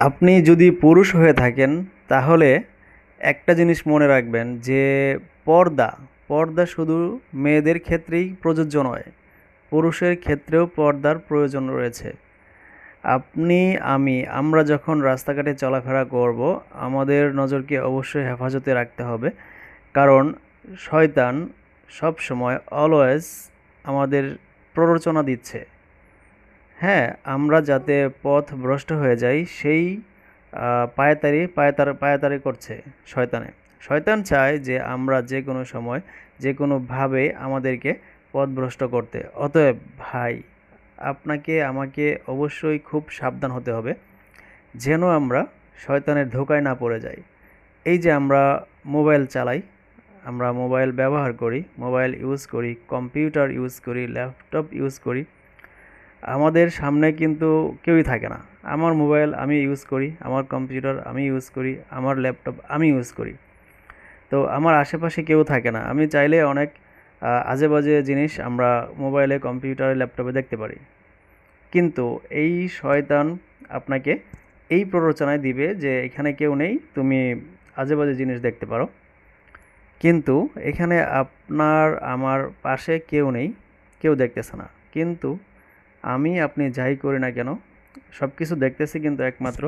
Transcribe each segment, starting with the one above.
আপনি যদি পুরুষ হয়ে থাকেন, তাহলে একটা জিনিস মনে রাখবেন যে পর্দা পর্দা শুধু মেয়েদের ক্ষেত্রেই প্রযোজ্য নয়, পুরুষের ক্ষেত্রেও পর্দার প্রয়োজন রয়েছে। আপনি, আমি, আমরা যখন রাস্তাঘাটে চলাফেরা করব, আমাদের নজরকে অবশ্যই হেফাজতে রাখতে হবে, কারণ শয়তান সব সময় অলওয়েজ আমাদের প্ররোচনা দিচ্ছে। হ্যাঁ আমরা যাতে পথ ভ্রষ্ট হয়ে যাই, সেই পায়তারি, পায়তার, পায়তারি করছে শয়তানে। শয়তান চায় যে আমরা যে কোনো সময়, যে কোনোভাবে আমাদেরকে পথভ্রষ্ট করতে। অতএব ভাই, আপনাকে, আমাকে অবশ্যই খুব সাবধান হতে হবে, যেন আমরা শয়তানের ধোকায় না পড়ে যাই। এই যে আমরা মোবাইল চালাই, আমরা মোবাইল ব্যবহার করি, মোবাইল ইউজ করি, কম্পিউটার ইউজ করি, ল্যাপটপ ইউজ করি আমাদের সামনে কিন্তু কেউই থাকে না। আমার মোবাইল আমি ইউজ করি, আমার কম্পিউটার আমি ইউজ করি, আমার ল্যাপটপ আমি ইউজ করি। তো আমার আশেপাশে কেউ থাকে না। আমি চাইলে অনেক আজে বাজে জিনিস আমরা মোবাইলে, কম্পিউটারে, ল্যাপটপে দেখতে পারি। কিন্তু এই শয়তান আপনাকে এই প্ররোচনায় দিবে যে এখানে কেউ নেই, তুমি আজে বাজে জিনিস দেখতে পারো। কিন্তু এখানে আপনার, আমার পাশে কেউ নেই, কেউ দেখতেছে না। কিন্তু আমি আপনি যাই করি না কেন, সব কিছু দেখতেছি কিন্তু একমাত্র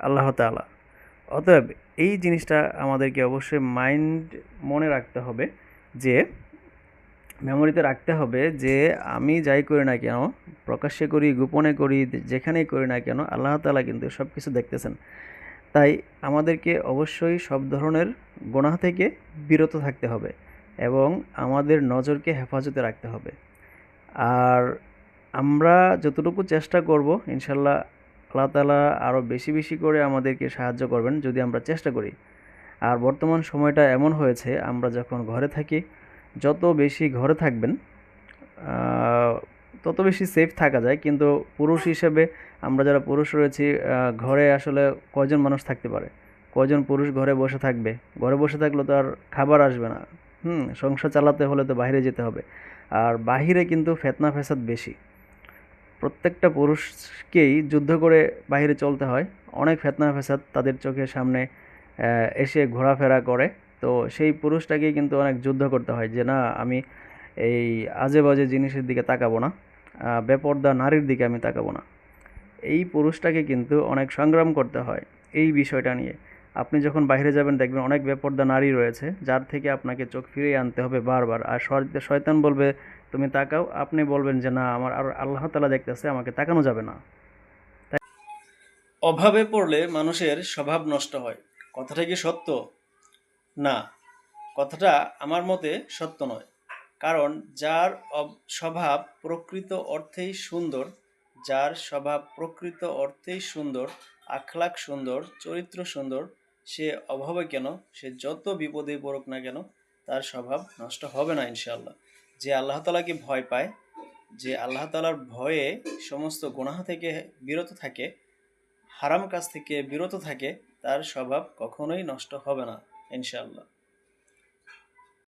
আল্লাহ তাআলা। অতএব এই জিনিসটা আমাদেরকে অবশ্যই মাইন্ড মনে রাখতে হবে যে মেমোরিতে রাখতে হবে যে, আমি যাই করি না কেন, প্রকাশ্যে করি, গোপনে করি, যেখানেই করি না কেন, আল্লাহ তাআলা কিন্তু সব কিছু দেখতেছেন। তাই আমাদেরকে অবশ্যই সব ধরনের গোনাহ থেকে বিরত থাকতে হবে এবং আমাদের নজরকে হেফাজতে রাখতে হবে। আর আমরা যতটুকু চেষ্টা করব ইনশাল্লাহ আল্লাহ তাআলা আরও বেশি বেশি করে আমাদেরকে সাহায্য করবেন যদি আমরা চেষ্টা করি। আর বর্তমান সময়টা এমন হয়েছে, আমরা যখন ঘরে থাকি, যত বেশি ঘরে থাকবেন তত বেশি সেফ থাকা যায়। কিন্তু পুরুষ হিসেবে আমরা যারা পুরুষ রয়েছি ঘরে আসলে কয়জন মানুষ থাকতে পারে? কয়জন পুরুষ ঘরে বসে থাকবে? ঘরে বসে থাকলে তো আর খাবার আসবে না। হুম, সংসার চালাতে হলে তো বাইরে যেতে হবে। আর বাহিরে কিন্তু ফেতনা ফেসাদ বেশি। প্রত্যেকটা পুরুষকেই যুদ্ধ করে বাইরে চলতে হয়। অনেক ফেতনা ফেসাদ তাদের চোখের সামনে এসে ঘোরাফেরা করে। তো সেই পুরুষটাকেই কিন্তু অনেক যুদ্ধ করতে হয় যে, না, আমি এই আজে বাজে জিনিসের দিকে তাকাবো না বেপর্দা নারীর দিকে আমি তাকাবো না। এই পুরুষটাকে কিন্তু অনেক সংগ্রাম করতে হয় এই বিষয়টা নিয়ে। আপনি যখন বাইরে যাবেন, দেখবেন অনেক বেপর্দা নারী রয়েছে, যার থেকে আপনাকে চোখ ফিরিয়ে আনতে হবে বারবার। আর শয়- শয়তান বলবে তুমি তাকাও, আপনি বলবেন যে, না, আমার আর আল্লাহ তালা দেখতেছে, আমাকে তাকানো যাবে না। অভাবে পড়লে মানুষের স্বভাব নষ্ট হয়। কথাটা কি সত্য? না, কথাটা আমার মতে সত্য নয়। কারণ যার স্বভাব প্রকৃত অর্থেই সুন্দর, যার স্বভাব প্রকৃত অর্থেই সুন্দর আখলাক সুন্দর, চরিত্র সুন্দর, সে অভাবে কেন? সে যত বিপদে পড়ুক না কেন, তার স্বভাব নষ্ট হবে না, ইনশাআল্লাহ। যে আল্লাহ তালাকে ভয় পায়? যে আল্লাহ তালার ভয়ে সমস্ত গোনাহ থেকে বিরত থাকে, হারাম কাজ থেকে বিরত থাকে, তার স্বভাব কখনোই নষ্ট হবে না, ইনশাআল্লাহ।